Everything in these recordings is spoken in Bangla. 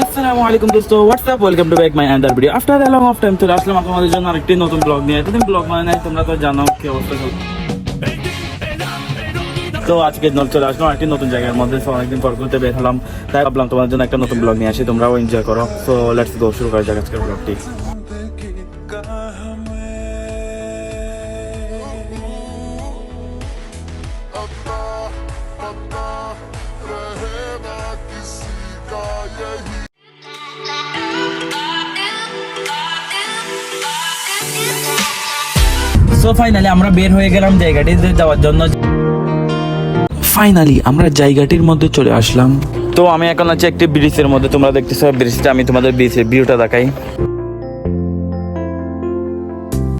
আসসালামু আলাইকুম দোস্ত WhatsApp welcome to back my another video time চলে আসলাম তোমাদের জন্য আরেকটি নতুন ব্লগ নিয়ে। এতদিন ব্লগ মানে তোমরা তো জানো কি অবস্থা চলছে। তো আজকে চলে আসলাম একটি নতুন জায়গার মধ্যে। অনেকদিন পর ঘুরতে বের হলাম। তাই ভাবলাম তোমার জন্য একটা নতুন ব্লগ নিয়ে আসি, তোমরাও এনজয় করো। তো লেটস গো শুরু করা যাক আজকের ব্লগটি সো ফাইনালি আমরা বের হয়ে গেলাম জায়গাটিতে যাওয়ার জন্য। ফাইনালি আমরা জায়গাটির মধ্যে চলে আসলাম। তো আমি এখন আছি একটি ব্রিজের মধ্যে। তোমরা দেখতেছো ব্রিজটা আমি তোমাদের ব্রিজের ভিউটা দেখাই।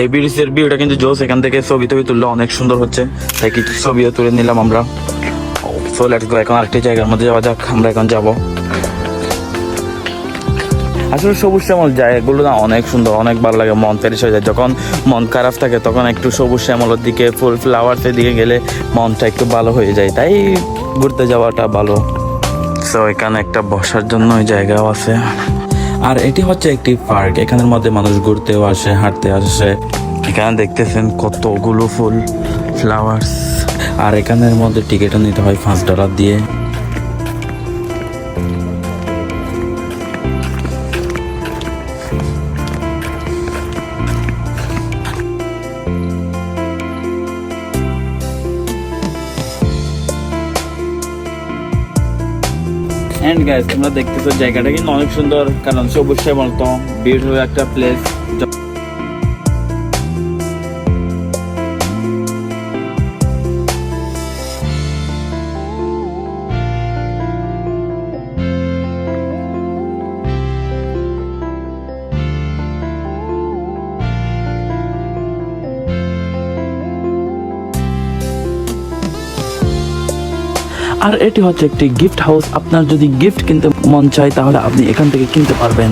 এই ব্রিজের ভিউটা কিন্তু জোস এখান থেকে ছবি টবি তুললে অনেক সুন্দর হচ্ছে। তাই কিছু ছবিও তুলে নিলাম আমরা। সো লেটস গো এখন আরেকটি জায়গার মধ্যে যাওয়া যাক আমরা এখন যাব। আসলে সবুজ শ্যামল জায়গাগুলো না অনেক সুন্দর, অনেক ভালো লাগে, মন ফ্রেশ হয়ে যায়। যখন মন খারাপ থাকে, তখন একটু সবুজ শ্যামলের দিকে, ফুল ফ্লাওয়ার্সের দিকে গেলে মনটা একটু ভালো হয়ে যায়। তাই ঘুরতে যাওয়াটা ভালো। সো এখানে একটা বসার জন্য ওই জায়গাও আছে। আর এটি হচ্ছে একটি পার্ক, এখানের মধ্যে মানুষ ঘুরতেও আসে, হাঁটতে আসে। এখানে দেখতেছেন কতগুলো ফুল, ফ্লাওয়ার্স। আর এখানের মধ্যে টিকিটও নিতে হয় পাঁচ ডলার দিয়ে। এন্ড গাইস তোমরা দেখতেছো জায়গাটা কিন্তু অনেক সুন্দর, কারণ সবুজ শ্যামল তো বিউটিফুল একটা প্লেস আর এটি হচ্ছে একটি গিফট হাউস আপনার যদি গিফট কিনতে মন চায়, তাহলে আপনি এখান থেকে কিনতে পারবেন।